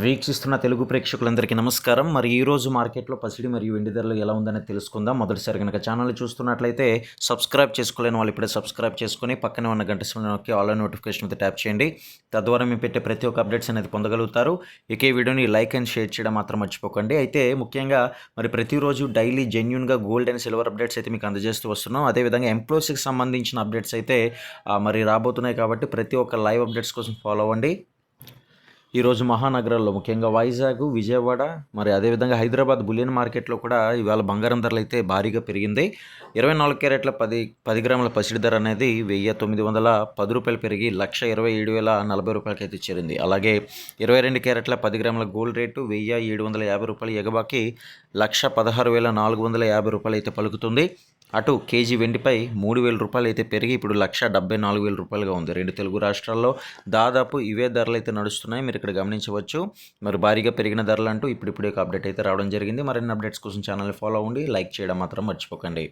వీక్షిస్తున్న తెలుగు ప్రేక్షకులందరికీ నమస్కారం. మరి ఈరోజు మార్కెట్లో పసిడి మరియు వెండి ధరలు ఎలా ఉందని తెలుసుకుందాం. మొదటిసారి కనుక ఛానల్ చూస్తున్నట్లయితే సబ్స్క్రైబ్ చేసుకోలేని వాళ్ళు ఇప్పుడే సబ్స్క్రైబ్ చేసుకొని పక్కనే ఉన్న గంట సింబల్ నొక్కి ఆల్ నోటిఫికేషన్ మీద ట్యాప్ చేయండి. తద్వారా మేము పెట్టే ప్రతి ఒక్క అప్డేట్స్ అనేది పొందగలుగుతారు. ఇక ఈ వీడియోని లైక్ అండ్ షేర్ చేయడం మాత్రం మర్చిపోకండి. అయితే ముఖ్యంగా మరి ప్రతిరోజు డైలీ జెన్యున్గా గోల్డ్ అండ్ సిల్వర్ అప్డేట్స్ అయితే మీకు అందజేస్తూ వస్తున్నాం. అదేవిధంగా ఎంప్లాయీస్కి సంబంధించిన అప్డేట్స్ అయితే మరి రాబోతున్నాయి కాబట్టి ప్రతి ఒక్క లైవ్ అప్డేట్స్ కోసం ఫాలో అవ్వండి. ఈరోజు మహానగరాల్లో ముఖ్యంగా వైజాగ్ విజయవాడ మరి అదేవిధంగా హైదరాబాద్ బులియన్ మార్కెట్లో కూడా ఇవాళ బంగారం ధరలు అయితే భారీగా పెరిగింది. ఇరవై నాలుగు క్యారెట్ల పది పది గ్రాముల పసిడి ధర అనేది వెయ్యి తొమ్మిది వందల పది రూపాయలు పెరిగి లక్ష ఇరవై ఏడు వేల నలభై రూపాయలకి అయితే చేరింది. అలాగే ఇరవై రెండు క్యారెట్ల పది గ్రాముల గోల్డ్ రేటు వెయ్యి ఏడు వందల యాభై రూపాయలు ఎగబాకి లక్ష పదహారు వేల నాలుగు వందల యాభై రూపాయలు అయితే పలుకుతుంది. అటు కేజీ వెండిపై మూడు వేల రూపాయలు అయితే పెరిగి ఇప్పుడు లక్ష డెబ్బై నాలుగు వేల రూపాయలుగా ఉంది. రెండు తెలుగు రాష్ట్రాల్లో దాదాపు ఇవే ధరలు అయితే నడుస్తున్నాయి. మీరు ఇక్కడ గమనించవచ్చు. మరి భారీగా పెరిగిన ధరలు అంటూ ఇప్పుడిప్పుడే ఒక అప్డేట్ అయితే రావడం జరిగింది. మరిన్ని అప్డేట్స్ కోసం ఛానల్ ఫాలో అవ్వండి. లైక్ చేయడం మాత్రం మర్చిపోకండి.